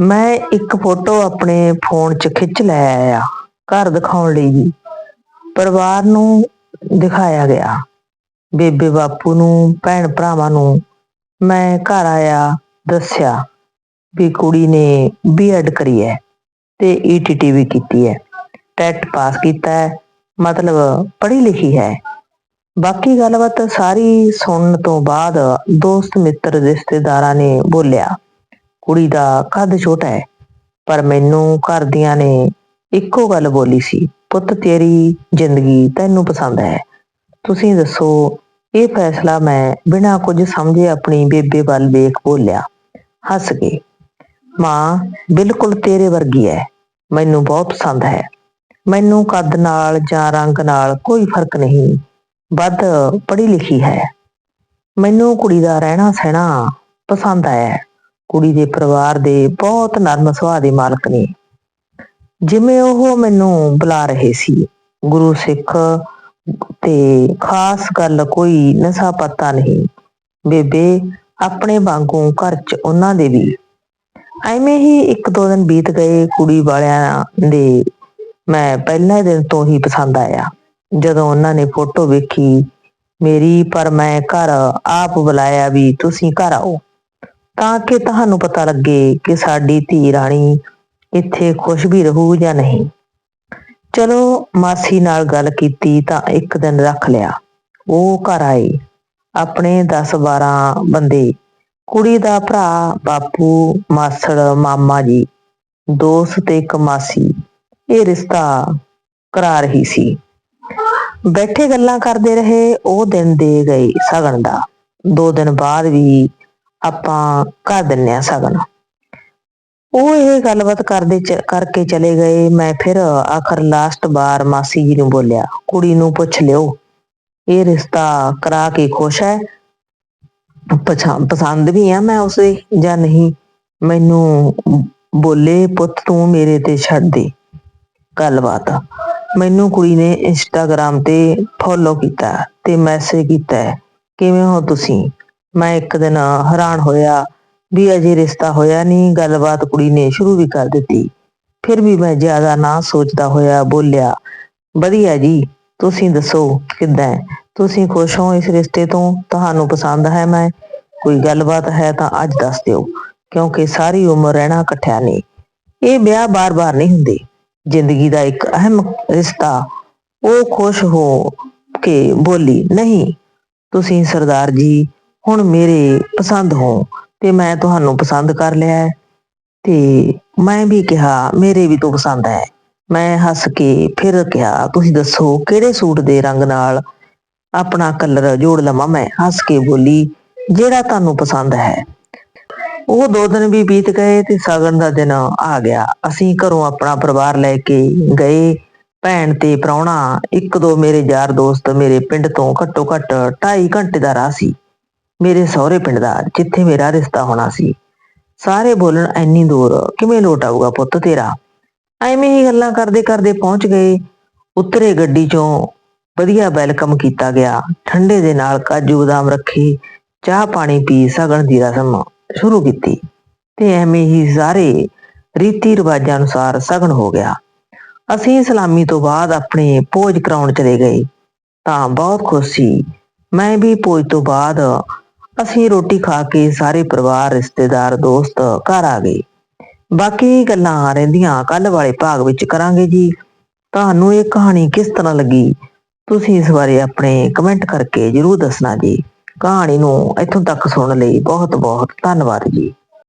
ਮੈਂ ਇੱਕ ਫੋਟੋ ਆਪਣੇ ਫੋਨ 'ਚ ਖਿੱਚ ਲੈ ਆਇਆ, ਘਰ ਦਿਖਾਉਣ ਲਈ ਜੀ ਪਰਿਵਾਰ ਨੂੰ ਦਿਖਾਇਆ ਗਿਆ। ਬੇਬੇ ਬਾਪੂ ਨੂੰ, ਭੈਣ ਭਰਾਵਾਂ ਨੂੰ ਮੈਂ ਘਰ ਆਇਆ, ਦੱਸਿਆ ਵੀ ਕੁੜੀ ਨੇ ਬੀਐਡ ਕਰੀ ਹੈ ਤੇ ਈਟੀਟੀ ਵੀ ਕੀਤੀ ਹੈ। ਟੈਟ ਪਾਸ ਕੀਤਾ ਹੈ, ਮਤਲਬ ਪੜ੍ਹੀ ਲਿਖੀ ਹੈ। ਬਾਕੀ ਗੱਲਬਾਤ ਸਾਰੀ ਸੁਣਨ ਤੋਂ ਬਾਅਦ ਦੋਸਤ ਮਿੱਤਰ, ਰਿਸ਼ਤੇਦਾਰਾਂ ਨੇ ਬੋਲਿਆ ਕੁੜੀ ਦਾ ਕੱਦ ਛੋਟਾ ਹੈ, ਪਰ ਮੈਨੂੰ ਘਰਦਿਆਂ ਨੇ ਇੱਕੋ ਗੱਲ ਬੋਲੀ ਸੀ, ਪੁੱਤ, ਤੇਰੀ ਜ਼ਿੰਦਗੀ ਤੈਨੂੰ ਪਸੰਦ ਹੈ। ਤੁਸੀਂ ਦੱਸੋ, ਇਹ ਫੈਸਲਾ ਮੈਂ ਬਿਨਾਂ ਕੁਝ ਸਮਝੇ ਆਪਣੀ ਬੇਬੇ ਵੱਲ ਵੇਖ ਬੋਲਿਆ, ਹੱਸ ਕੇ, ਮਾਂ, ਬਿਲਕੁਲ ਤੇਰੇ ਵਰਗੀ ਹੈ, ਮੈਨੂੰ ਬਹੁਤ ਪਸੰਦ ਹੈ। ਮੈਨੂੰ ਕੱਦ ਨਾਲ ਜਾਂ ਰੰਗ ਨਾਲ ਕੋਈ ਫ਼ਰਕ ਨਹੀਂ, ਵੱਧ ਪੜ੍ਹੀ ਲਿਖੀ ਹੈ। ਮੈਨੂੰ ਕੁੜੀ ਦਾ ਰਹਿਣਾ ਸਹਿਣਾ ਪਸੰਦ ਆਇਆ ਕੁੜੀ ਦੇ ਪਰਿਵਾਰ ਦੇ ਬਹੁਤ ਨਰਮ ਸੁਭਾਅ ਦੇ ਮਾਲਕ ਨੇ। ਜਿਵੇਂ ਉਹ ਮੈਨੂੰ ਬੁਲਾ ਰਹੇ ਸੀ। ਗੁਰੂ ਸਿੱਖ ਤੇ ਖਾਸ ਗੱਲ ਕੋਈ ਨਸ਼ਾ ਪਤਾ ਨਹੀਂ। ਬੇਬੇ, ਆਪਣੇ ਵਾਂਗੂ ਘਰ 'ਚ ਉਹਨਾਂ ਦੇ ਵੀ। ਐਵੇਂ ਹੀ ਇੱਕ ਦੋ ਦਿਨ ਬੀਤ ਗਏ ਕੁੜੀ ਵਾਲਿਆਂ ਦੇ। ਮੈਂ ਪਹਿਲੇ ਦਿਨ ਤੋਂ ਹੀ ਪਸੰਦ ਆਇਆ। ਜਦੋਂ ਉਹਨਾਂ ਨੇ ਫੋਟੋ ਵੇਖੀ, ਮੇਰੀ, ਪਰ ਮੈਂ ਘਰ ਆਪ ਬੁਲਾਇਆ ਵੀ ਤੁਸੀਂ ਘਰ ਆਓ। ਤਾਂ ਕਿ ਤੁਹਾਨੂੰ ਪਤਾ ਲੱਗੇ ਕਿ ਸਾਡੀ ਧੀ ਰਾਣੀ ਇੱਥੇ ਖੁਸ਼ ਵੀ ਰਹੂ ਜਾਂ ਨਹੀਂ। ਚਲੋ ਮਾਸੀ ਨਾਲ ਗੱਲ ਕੀਤੀ ਤਾਂ ਇੱਕ ਦਿਨ ਰੱਖ ਲਿਆ। ਉਹ ਘਰ ਆਏ। ਆਪਣੇ 10-12 ਬੰਦੇ, ਕੁੜੀ ਦਾ ਭਰਾ, ਬਾਪੂ, ਮਾਸੜ, ਮਾਮਾ ਜੀ, ਦੋਸਤ ਤੇ ਇੱਕ ਮਾਸੀ। ਇਹ ਰਿਸ਼ਤਾ ਕਰਾ ਰਹੀ ਸੀ। ਬੈਠੇ ਗੱਲਾਂ ਕਰਦੇ ਰਹੇ, ਉਹ ਦਿਨ ਦੇ ਗਏ ਸਗਨ ਦਾ। ਦੋ ਦਿਨ ਬਾਅਦ ਵੀ ਆਪਾਂ ਕਰ ਦਿੰਨੇ ਆ ਸਗਨ। ਉਹ ਇਹ ਗੱਲਬਾਤ ਕਰਦੇ ਚ- ਕਰਕੇ ਚਲੇ ਗਏ। ਮੈਂ ਫਿਰ ਆਖਰ ਲਾਸਟ ਵਾਰ ਮਾਸੀ ਜੀ ਨੂੰ ਬੋਲਿਆ ਕੁੜੀ ਨੂੰ ਪੁੱਛ ਲਿਓ। ਇਹ ਰਿਸ਼ਤਾ ਕਰਾ ਕੇ ਖੁਸ਼ ਹੈ? ਪਛਾਣ ਪਸੰਦ ਵੀ ਆ ਮੈਂ ਉਸੇ ਜਾਂ ਨਹੀਂ? ਮੈਨੂੰ ਬੋਲੇ ਪੁੱਤ ਤੂੰ ਮੇਰੇ ਤੇ ਛੱਡ ਦੇ। ਗੱਲਬਾਤ। ਮੈਨੂੰ ਕੁੜੀ ਨੇ ਇੰਸਟਾਗ੍ਰam ਤੇ ਫੋਲੋ ਕੀਤਾ ਤੇ ਮੈਸੇਜ ਕੀਤਾ ਹੈ, ਕਿਵੇਂ ਹੋ ਤੁਸੀਂ? ਮੈਂ ਇੱਕ ਦਿਨ ਹੈਰਾਨ ਹੋਇਆ ਵੀ ਅਜੇ ਰਿਸ਼ਤਾ ਹੋਇਆ ਨਹੀਂ, ਗੱਲਬਾਤ ਕੁੜੀ ਨੇ ਸ਼ੁਰੂ ਵੀ ਕਰ ਦਿੱਤੀ। ਫਿਰ ਵੀ ਮੈਂ ਜ਼ਿਆਦਾ ਨਾ ਸੋਚਦਾ ਹੋਇਆ ਬੋਲਿਆ, ਵਧੀਆ ਜੀ, ਤੁਸੀਂ ਦੱਸੋ ਕਿੱਦਾਂ ਤੁਸੀਂ ਖੁਸ਼ ਹੋ ਇਸ ਰਿਸ਼ਤੇ ਤੋਂ? ਤੁਹਾਨੂੰ ਪਸੰਦ ਹੈ ਮੈਂ? ਕੋਈ ਗੱਲਬਾਤ ਹੈ ਤਾਂ ਅੱਜ ਦੱਸ ਦਿਓ, ਕਿਉਂਕਿ ਸਾਰੀ ਉਮਰ ਰਹਿਣਾ ਇਕੱਠਿਆ ਨਹੀਂ ਇਹ ਵਿਆਹ ਬਾਰ-ਬਾਰ ਨਹੀਂ ਹੁੰਦੇ। ਜ਼ਿੰਦਗੀ ਦਾ ਇੱਕ ਅਹਿਮ ਰਿਸ਼ਤਾ। ਉਹ ਖੁਸ਼ ਹੋ ਕੇ ਬੋਲੀ, ਨਹੀਂ, ਤੁਸੀਂ ਸਰਦਾਰ ਜੀ ਹੁਣ ਮੇਰੇ ਪਸੰਦ ਹੋ ਤੇ ਮੈਂ ਤੁਹਾਨੂੰ ਪਸੰਦ ਕਰ ਲਿਆ ਹੈ। ਤੇ ਮੈਂ ਵੀ ਕਿਹਾ, ਮੇਰੇ ਵੀ ਤੋਂ ਪਸੰਦ ਹੈ। ਮੈਂ ਹੱਸ ਕੇ ਫਿਰ ਕਿਹਾ, ਤੁਸੀਂ ਦੱਸੋ ਕਿਹੜੇ ਸੂਟ ਦੇ ਰੰਗ ਨਾਲ ਆਪਣਾ ਕਲਰ ਜੋੜ ਲਵਾਂ ਮੈਂ? ਹੱਸ ਕੇ ਬੋਲੀ, ਜਿਹੜਾ ਤੁਹਾਨੂੰ ਪਸੰਦ ਹੈ। ਉਹ ਦੋ ਦਿਨ ਵੀ ਬੀਤ ਗਏ ਤੇ ਸਗਨ ਦਾ ਦਿਨ ਆ ਗਿਆ। ਅਸੀਂ ਘਰੋਂ ਆਪਣਾ ਪਰਿਵਾਰ ਲੈ ਕੇ ਗਏ। ਭੈਣ ਤੇ ਪ੍ਰਾਹੁਣਾ, ਇੱਕ ਦੋ ਮੇਰੇ ਯਾਰ ਦੋਸਤ ਮੇਰੇ ਪਿੰਡ ਤੋਂ ਘੱਟੋ ਘੱਟ 2.5 ਘੰਟੇ ਦਾ ਰਾਹ ਸੀ। ਮੇਰੇ ਸਹੁਰੇ ਪਿੰਡ ਦਾ, ਜਿੱਥੇ ਮੇਰਾ ਰਿਸ਼ਤਾ ਹੋਣਾ ਸੀ। ਸਾਰੇ ਬੋਲਣ ਐਨੀ ਦੂਰ, ਕਿਵੇਂ ਲੋਟ ਆਊਗਾ ਪੁੱਤ ਤੇਰਾ? ਐਵੇਂ ਹੀ ਗੱਲਾਂ ਕਰਦੇ ਕਰਦੇ ਪਹੁੰਚ ਗਏ। ਉਤਰੇ ਗੱਡੀ ਚੋਂ ਵਧੀਆ ਵੈਲਕਮ ਕੀਤਾ ਗਿਆ। ਠੰਡੇ ਦੇ ਨਾਲ ਕਾਜੂ ਬਦਾਮ ਰੱਖੇ, ਚਾਹ ਪਾਣੀ ਪੀ ਸਗਣ ਦੀ ਰਸਮ ਸ਼ੁਰੂ ਕੀਤੀ ਤੇ ਐਵੇਂ ਹੀ ਸਾਰੇ ਰੀਤੀ ਰਿਵਾਜਾਂ ਅਨੁਸਾਰ ਸਗਣ ਹੋ ਗਿਆ। ਅਸੀਂ ਸਲਾਮੀ ਤੋਂ ਬਾਅਦ ਆਪਣੇ ਭੋਜ ਕਰਾਉਣ ਚਲੇ ਗਏ। ਤਾਂ ਬਹੁਤ ਖੁਸ਼ ਸੀ। ਮੈਂ ਵੀ ਭੋਜ ਤੋਂ ਬਾਅਦ ਅਸੀਂ ਰੋਟੀ ਖਾ ਕੇ ਸਾਰੇ ਪਰਿਵਾਰ, ਰਿਸ਼ਤੇਦਾਰ, ਦੋਸਤ ਘਰ ਆ ਗਏ। ਬਾਕੀ ਗੱਲਾਂ ਰਹਿੰਦੀਆਂ ਕੱਲ ਵਾਲੇ ਭਾਗ ਵਿੱਚ ਕਰਾਂਗੇ ਜੀ। ਤੁਹਾਨੂੰ ਇਹ ਕਹਾਣੀ ਕਿਸ ਤਰ੍ਹਾਂ ਲੱਗੀ? ਤੁਸੀਂ ਇਸ ਬਾਰੇ ਆਪਣੇ ਕਮੈਂਟ ਕਰਕੇ ਜਰੂਰ ਦੱਸਣਾ ਜੀ। ਕਹਾਣੀ ਨੂੰ ਇੱਥੋਂ ਤੱਕ ਸੁਣਨ ਲਈ ਬਹੁਤ ਬਹੁਤ ਧੰਨਵਾਦ ਜੀ।